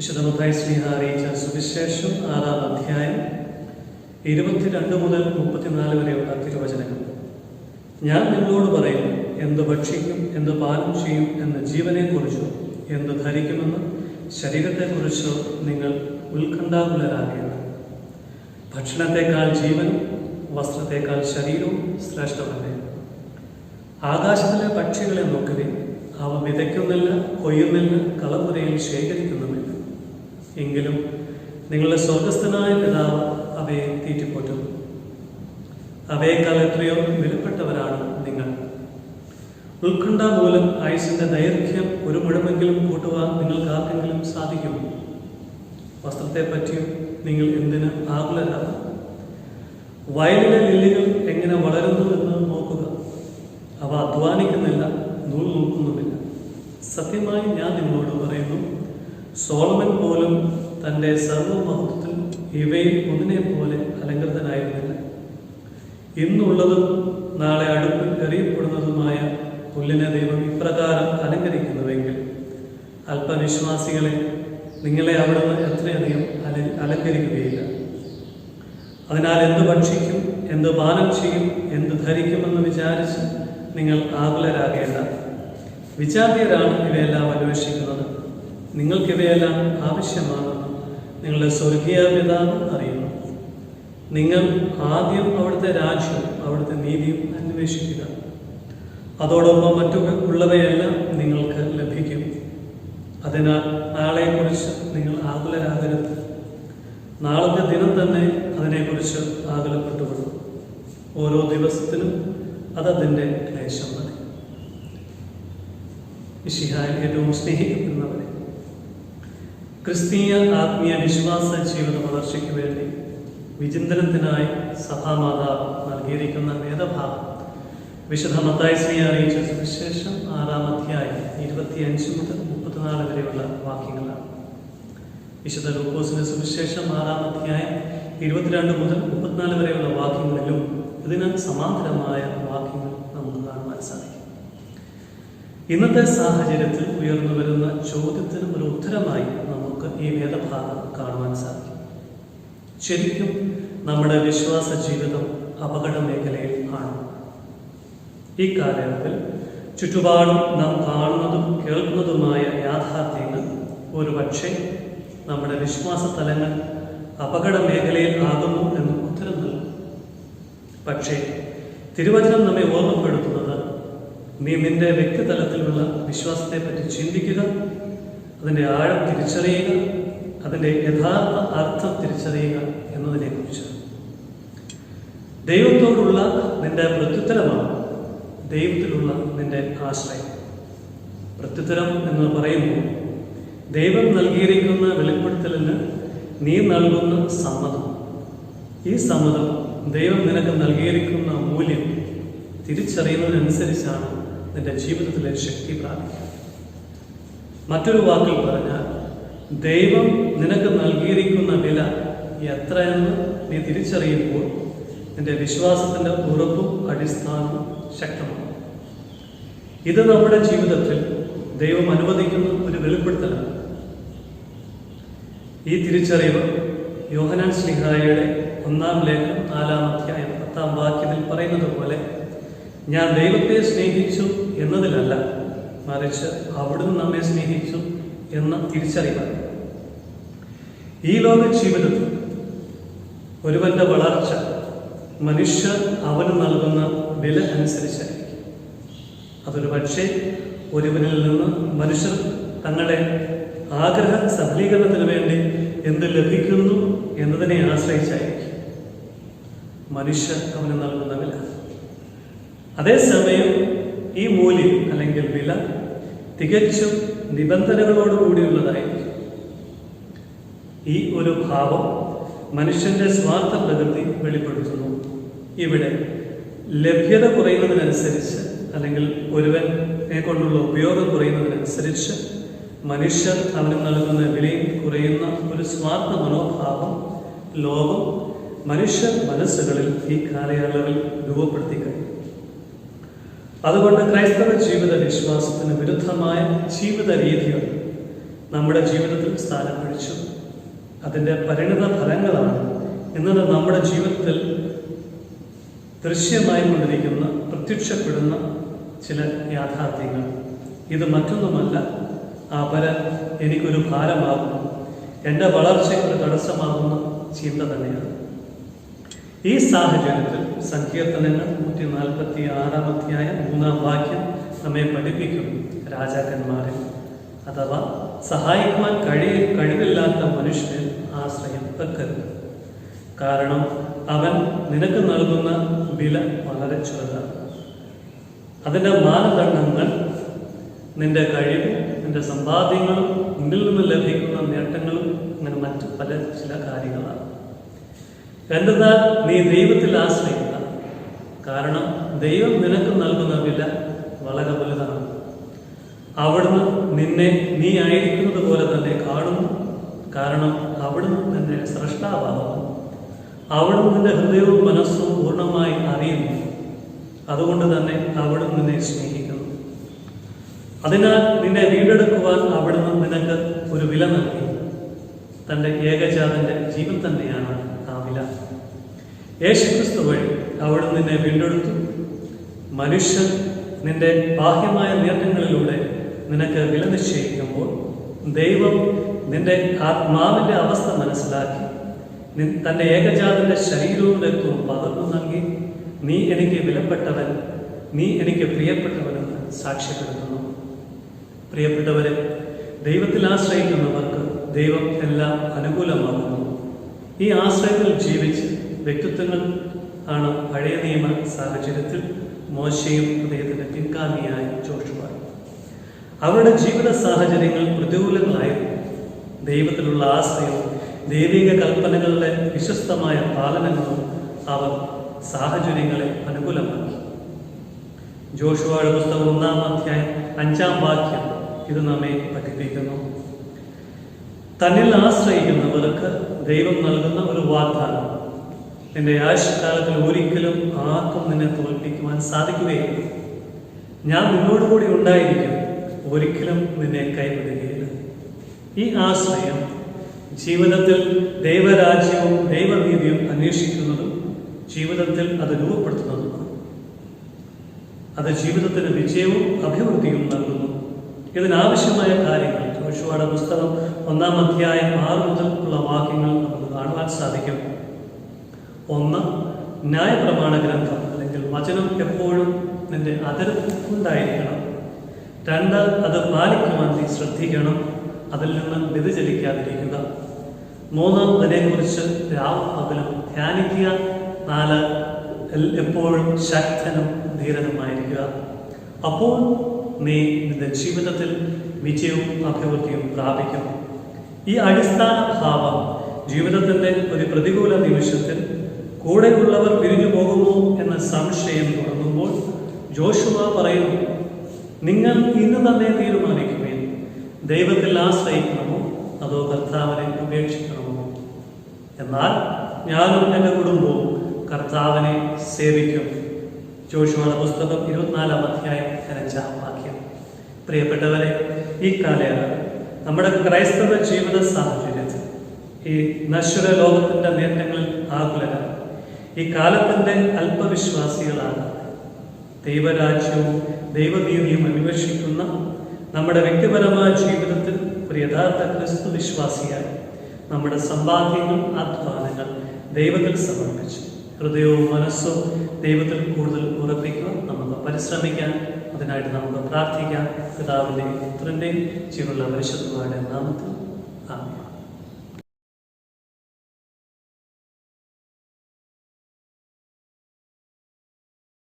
വിശുദ്ധ മുത്തായി സുവിശേഷം ആറാം അധ്യായം ഇരുപത്തിരണ്ട് മുതൽ മുപ്പത്തിനാല് വരെയുള്ള തിരുവചനങ്ങൾ. ഞാൻ നിങ്ങളോട് പറയും എന്ത് ഭക്ഷിക്കും എന്ത് പാനം ചെയ്യും എന്ന ജീവനെക്കുറിച്ചോ എന്ത് ധരിക്കുമെന്ന് ശരീരത്തെക്കുറിച്ചോ നിങ്ങൾ ഉത്കണ്ഠാകുലരാകേണ്ട ഭക്ഷണത്തെക്കാൾ ജീവനും വസ്ത്രത്തെക്കാൾ ശരീരവും ശ്രേഷ്ഠമല്ലേ ആകാശത്തിലെ പക്ഷികളെ നോക്കുവിൻ അവ വിതയ്ക്കുന്നില്ല കൊയ്യുന്നില്ല കളമുരയിൽ ശേഖരിക്കുന്നുമില്ല എങ്കിലും നിങ്ങളുടെ സ്വർഗസ്ഥനായ പിതാവ് അവയെ തീറ്റിപ്പോറ്റുന്നു. അവയേക്കാൾ എത്രയോ വിലപ്പെട്ടവരാണ് നിങ്ങൾ. ഉത്കണ്ഠ മൂലം ആയുസിന്റെ ദൈർഘ്യം ഒരു മുഴമെങ്കിലും കൂട്ടുവാൻ നിങ്ങൾക്ക് ആർക്കെങ്കിലും സാധിക്കുമോ? വസ്ത്രത്തെ പറ്റിയും നിങ്ങൾ എന്തിന് ആകുലല്ല വയലിലെ ലില്ലികൾ എങ്ങനെ വളരുന്നു എന്ന് നോക്കുക. അവ അധ്വാനിക്കുന്നില്ല നൂൽ നോക്കുന്നുമില്ല. സത്യമായി ഞാൻ നിങ്ങളോട് പറയുന്നു സോളമൻ പോലും തന്റെ സർവമഹത്വത്തിൽ ഇവയിൽ ഒന്നിനെ പോലെ അലങ്കൃതനായിരുന്നില്ല. ഇന്നുള്ളതും നാളെ അടുപ്പിൽ എറിയപ്പെടുന്നതുമായ പുല്ലിനെ ദൈവം ഇപ്രകാരം അലങ്കരിക്കുന്നുവെങ്കിൽ അല്പവിശ്വാസികളെ നിങ്ങളെ അവിടുന്ന് എത്രയധികം അല അലങ്കരിക്കുകയില്ല. അതിനാൽ എന്ത് ഭക്ഷിക്കും എന്ത് പാനം ചെയ്യും എന്ത് ധരിക്കുമെന്ന് വിചാരിച്ച് നിങ്ങൾ ആകുലരാകേണ്ട. വിചാരിയരാണ് ഇവയെല്ലാം അന്വേഷിക്കുന്നത്. നിങ്ങൾക്കിവയെല്ലാം ആവശ്യമാണെന്ന് നിങ്ങളുടെ സ്വർഗീയ പിതാവ് അറിയുന്നു നിങ്ങൾ ആദ്യം അവിടുത്തെ രാജ്യവും അവിടുത്തെ നീതിയും അന്വേഷിക്കുക. അതോടൊപ്പം മറ്റു ഉള്ളവയെല്ലാം നിങ്ങൾക്ക് ലഭിക്കും. അതിനാൽ നാളെക്കുറിച്ച് നിങ്ങൾ ആകുലരാകരുത്. നാളത്തെ ദിനം തന്നെ അതിനെക്കുറിച്ച് ആകുലപ്പെട്ടുകൊള്ളും. ഓരോ ദിവസത്തിനും അതതിന്റെ ക്ലേശം മതി. വിശിഹായി ഏറ്റവും സ്നേഹിക്കപ്പെടുന്നവരെ. ക്രിസ്തീയ ആത്മീയ വിശ്വാസ ജീവിത വളർച്ചയ്ക്ക് വേണ്ടി വിചിന്തനത്തിനായി സഭാമാതാവ് നൽകിയിരിക്കുന്ന വേദഭാഗം. വിശുദ്ധ മത്തായി ശ്രീ അറിയിച്ച സുവിശേഷം ആറാം അധ്യായം ഇരുപത്തിയഞ്ച് മുതൽ മുപ്പത്തിനാല് വരെയുള്ള വാക്യങ്ങളാണ്. വിശുദ്ധ ലൂക്കോസിന്റെ സുവിശേഷം ആറാം അധ്യായം ഇരുപത്തിരണ്ട് മുതൽ മുപ്പത്തിനാല് വരെയുള്ള വാക്യങ്ങളിലും ഇതിന് സമാന്തരമായ വാക്യങ്ങൾ നമുക്ക് കാണുവാൻ സാധിക്കും. ഇന്നത്തെ സാഹചര്യത്തിൽ ഉയർന്നു വരുന്ന ചോദ്യത്തിന് ഒരു ഉത്തരമായി നമുക്ക് ഈ വേദഭാഗം കാണുവാൻ സാധിക്കും. ശരിക്കും നമ്മുടെ വിശ്വാസ ജീവിതം അപകട മേഖലയിൽ ആണ്. ഈ കാലയളവിൽ ചുറ്റുപാടും നാം കാണുന്നതും കേൾക്കുന്നതുമായ യാഥാർത്ഥ്യങ്ങൾ ഒരു പക്ഷേ നമ്മുടെ വിശ്വാസ തലങ്ങൾ അപകട മേഖലയിൽ ആകുന്നു എന്ന് ഉത്തരം നൽകും. പക്ഷേ തിരുവചനം നമ്മെ ഓർമ്മപ്പെടുത്തുന്നത് നീ നിന്റെ വ്യക്തിതലത്തിലുള്ള വിശ്വാസത്തെ പറ്റി ചിന്തിക്കുക അതിന്റെ ആഴം തിരിച്ചറിയുക അതിന്റെ യഥാർത്ഥ അർത്ഥം തിരിച്ചറിയുക എന്നതിനെക്കുറിച്ച്. ദൈവത്തോടുള്ള നിന്റെ പ്രത്യുത്തരമാണ് ദൈവത്തിലുള്ള നിന്റെ ആശ്രയം. പ്രത്യുത്തരം എന്ന് പറയുമ്പോൾ ദൈവം നൽകിയിരിക്കുന്ന വെളിപ്പെടുത്തലിന് നീ നൽകുന്ന സമ്മതം. ഈ സമ്മതം ദൈവം നിനക്ക് നൽകിയിരിക്കുന്ന മൂല്യം തിരിച്ചറിയുന്നതിനനുസരിച്ചാണ് നിന്റെ ജീവിതത്തിലെ ശക്തി പ്രാപിക്കുക മറ്റൊരു വാക്കിൽ പറഞ്ഞാൽ ദൈവം നിനക്ക് നൽകിയിരിക്കുന്ന വില എത്രയെന്ന് നീ തിരിച്ചറിയുമ്പോൾ നിന്റെ വിശ്വാസത്തിന്റെ ഉറപ്പും അടിസ്ഥാനവും ശക്തമാണ്. ഇത് നമ്മുടെ ജീവിതത്തിൽ ദൈവം അനുവദിക്കുന്ന ഒരു വെളിപ്പെടുത്തലാണ്. ഈ തിരിച്ചറിവ് യോഹനാൻ ശ്രീഹായയുടെ ഒന്നാം ലേഖനം നാലാം അധ്യായം പത്താം വാക്യത്തിൽ പറയുന്നത് പോലെ ഞാൻ ദൈവത്തെ സ്നേഹിച്ചു എന്നതിലല്ല മറിച്ച് അവിടുന്ന് നമ്മെ സ്നേഹിച്ചു എന്ന് തിരിച്ചറിവാണ് ഈ ലോക ജീവിതത്തിൽ ഒരുവന്റെ വളർച്ച മനുഷ്യർ അവന് നൽകുന്ന വില അനുസരിച്ചായിരിക്കും. അതൊരു പക്ഷേ ഒരുവനിൽ നിന്ന് മനുഷ്യർ തങ്ങളുടെ ആഗ്രഹ സഫലീകരണത്തിന് വേണ്ടി എന്ത് ലഭിക്കുന്നു എന്നതിനെ ആശ്രയിച്ചായിരിക്കും. മനുഷ്യർ അവന് നൽകുന്ന വില. അതേസമയം ഈ മൂല്യം അല്ലെങ്കിൽ വില തികച്ചും നിബന്ധനകളോട് കൂടിയുള്ളതായിരിക്കും ഈ ഒരു ഭാവം മനുഷ്യന്റെ സ്വാർത്ഥ പ്രകൃതി വെളിപ്പെടുത്തുന്നു. ഇവിടെ ലഭ്യത കുറയുന്നതിനനുസരിച്ച് അല്ലെങ്കിൽ ഒരുവനെ കൊണ്ടുള്ള ഉപയോഗം കുറയുന്നതിനനുസരിച്ച് മനുഷ്യർ അവന് നൽകുന്ന വിലയും കുറയുന്ന ഒരു സ്വാർത്ഥ മനോഭാവം ലോകം മനുഷ്യ മനസ്സുകളിൽ ഈ കാലയളവിൽ രൂപപ്പെടുത്തി കഴിഞ്ഞു അതുകൊണ്ട് ക്രൈസ്തവ ജീവിത വിശ്വാസത്തിന് വിരുദ്ധമായ ജീവിത രീതികൾ നമ്മുടെ ജീവിതത്തിൽ സ്ഥാനം പിടിച്ചു അതിന്റെ പരിണിത ഫലങ്ങളാണ് ഇന്നത് നമ്മുടെ ജീവിതത്തിൽ ദൃശ്യമായി കൊണ്ടിരിക്കുന്ന പ്രത്യക്ഷപ്പെടുന്ന ചില യാഥാർത്ഥ്യങ്ങൾ. ഇത് മറ്റൊന്നുമല്ല അവർ എനിക്കൊരു ഭാരമാകുന്നു. എന്റെ വളർച്ചയ്ക്ക് ഒരു തടസ്സമാകുന്ന ചിന്ത തന്നെയാണ്. ഈ സാഹചര്യത്തിൽ സങ്കീർത്തനങ്ങൾ നൂറ്റി നാൽപ്പത്തി ആറാം അധ്യായ മൂന്നാം വാക്യം നമ്മെ പഠിപ്പിക്കും രാജാക്കന്മാരെ അഥവാ സഹായിക്കുവാൻ കഴിയ കഴിവില്ലാത്ത മനുഷ്യന് ആശ്രയം വെക്കരുത്. കാരണം അവൻ നിനക്ക് നൽകുന്ന വില വളരെ ചെറുതാണ്. അതിന്റെ മാനദണ്ഡങ്ങൾ നിന്റെ കഴിവും നിന്റെ സമ്പാദ്യങ്ങളും നിന്നിൽ നിന്ന് ലഭിക്കുന്ന നേട്ടങ്ങളും അങ്ങനെ മറ്റ് പല ചില കാര്യങ്ങളാണ്. എന്തെന്നാൽ നീ ദൈവത്തിൽ ആശ്രയിക്കുക. കാരണം ദൈവം നിനക്ക് നൽകുന്ന വില വളരെ വലുതാണ്. അവിടുന്ന് നിന്നെ നീ ആയിരിക്കുന്നത് പോലെ തന്നെ കാണുന്നു. കാരണം അവിടുന്ന് നിന്നെ സൃഷ്ടാവാകുന്നു അവിടുന്ന് നിന്റെ ഹൃദയവും മനസ്സും പൂർണമായി അറിയുന്നു. അതുകൊണ്ട് തന്നെ അവിടുന്ന് നിന്നെ സ്നേഹിക്കുന്നു. അതിനാൽ നിന്നെ വീണ്ടെടുക്കുവാൻ അവിടുന്ന് നിനക്ക് ഒരു വില നൽകി. തന്റെ ഏകജാതന്റെ ജീവൻ തന്നെയാണ്. ആ വില യേശുക്രിസ്തു വഴി അവിടുന്ന് നിന്നെ വീണ്ടെടുത്തു. മനുഷ്യൻ നിന്റെ ബാഹ്യമായ നേട്ടങ്ങളിലൂടെ നിനക്ക് വില നിശ്ചയിക്കുമ്പോൾ ദൈവം നിന്റെ ആത്മാവിന്റെ അവസ്ഥ മനസ്സിലാക്കി. തന്റെ ഏകജാതന്റെ ശരീരവും രക്തവും പകർന്നു നൽകി. നീ എനിക്ക് വിലപ്പെട്ടവൻ നീ എനിക്ക് പ്രിയപ്പെട്ടവനെന്ന് സാക്ഷ്യപ്പെടുത്തുന്നു. പ്രിയപ്പെട്ടവരെ ദൈവത്തിൽ ആശ്രയിക്കുന്നവർക്ക് ദൈവം എല്ലാം അനുകൂലമാകുന്നു. ഈ ആശ്രയത്തിൽ ജീവിച്ച് വ്യക്തിത്വങ്ങൾ ആണ് പഴയ നിയമ സാഹചര്യത്തിൽ മോശയും അദ്ദേഹത്തിന്റെ പിൻഗാമിയായ ജോഷുവായി അവരുടെ ജീവിത സാഹചര്യങ്ങൾ പ്രതികൂലങ്ങളായിരുന്നു ദൈവത്തിലുള്ള ആശ്രയവും ദൈവിക കൽപ്പനകളുടെ വിശ്വസ്തമായ പാലനങ്ങളും അവർ സാഹചര്യങ്ങളെ അനുകൂലമാക്കി. ജോഷുവയുടെ പുസ്തകം ഒന്നാം അധ്യായം അഞ്ചാം വാക്യം ഇത് നമ്മെ പഠിപ്പിക്കുന്നു. തന്നിൽ ആശ്രയിക്കുന്നവർക്ക് ദൈവം നൽകുന്ന ഒരു വാഗ്ദാനം. നിന്റെ ആയുഷ്കാലത്തിൽ ഒരിക്കലും ആർക്കും നിന്നെ തോൽപ്പിക്കുവാൻ സാധിക്കുകയില്ല. ഞാൻ നിന്നോടുകൂടി ഉണ്ടായിരിക്കും ഒരിക്കലും നിന്നെ കൈവിടുകയില്ല. ഈ ആശ്രയം ജീവിതത്തിൽ ദൈവരാജ്യവും ദൈവനീതിയും അന്വേഷിക്കുന്നതും ജീവിതത്തിൽ അത് രൂപപ്പെടുത്തുന്നതുമാണ്. അത് ജീവിതത്തിന് വിജയവും അഭിവൃദ്ധിയും നൽകുന്നു. ഇതിനാവശ്യമായ കാര്യങ്ങൾ ജോഷുവയുടെ പുസ്തകം ഒന്നാം അധ്യായം ആറ് മുതൽ ഉള്ള വാക്യങ്ങൾ നമുക്ക് കാണുവാൻ സാധിക്കും. ഒന്ന് ന്യായപ്രമാണ ഗ്രന്ഥം അല്ലെങ്കിൽ വചനം എപ്പോഴും നിന്റെ അതിർത്തി ഉണ്ടായിരിക്കണം രണ്ട് അത് പാലിക്കുവാൻ നീ ശ്രദ്ധിക്കണം അതിൽ നിന്ന് വ്യതിചലിക്കാതിരിക്കുക. മൂന്ന് അതിനെക്കുറിച്ച് രാവും പകലും ധ്യാനിക്കുക. നാല് എപ്പോഴും ശക്തനും ധീരനുമായിരിക്കുക. അപ്പോൾ നീ നിന്റെ ജീവിതത്തിൽ വിജയവും അഭിവൃദ്ധിയും പ്രാപിക്കും ഈ അടിസ്ഥാന ഭാവം ജീവിതത്തിന്റെ ഒരു പ്രതികൂല നിമിഷത്തിൽ കൂടെയുള്ളവർ പിരിഞ്ഞു പോകുമോ എന്ന സംശയം തുടങ്ങുമ്പോൾ ജോഷുവ പറയുന്നു നിങ്ങൾ ഇന്ന് തന്നെ തീരുമാനിക്കുമേ. ദൈവത്തിൽ ആശ്രയിക്കണമോ? അതോ കർത്താവിനെ ഉപേക്ഷിക്കണമോ? എന്നാൽ ഞാനും എന്റെ കുടുംബവും കർത്താവിനെ സേവിക്കും. ജോഷുവയുടെ പുസ്തകം ഇരുപത്തിനാലാം അധ്യായം അഞ്ചാം വാക്യം. പ്രിയപ്പെട്ടവരെ ഈ കാലയളവ് നമ്മുടെ ക്രൈസ്തവ ജീവിത സാഹചര്യത്തിൽ ഈ നശ്വര ലോകത്തിന്റെ നേട്ടങ്ങളിൽ ആകുലരാണ്. ഈ കാലത്തിന്റെ അല്പവിശ്വാസികളാണ് ദൈവരാജ്യവും ദൈവനീതിയും അന്വേഷിക്കുന്ന നമ്മുടെ വ്യക്തിപരമായ ജീവിതത്തിൽ ഒരു യഥാർത്ഥ ക്രിസ്തു വിശ്വാസിയായി നമ്മുടെ സമ്പാദ്യങ്ങൾ അധ്വാനങ്ങൾ ദൈവത്തിൽ സമർപ്പിച്ച് ഹൃദയവും മനസ്സും ദൈവത്തിൽ കൂടുതൽ ഉറപ്പിക്കുക നമുക്ക് പരിശ്രമിക്കാൻ അതിനായിട്ട് നമുക്ക് പ്രാർത്ഥിക്കാം. പിതാവിന്റെയും പുത്രന്റെയും ജീവനുള്ള പരിശുദ്ധമായ നാമത്തിൽ ആമേൻ.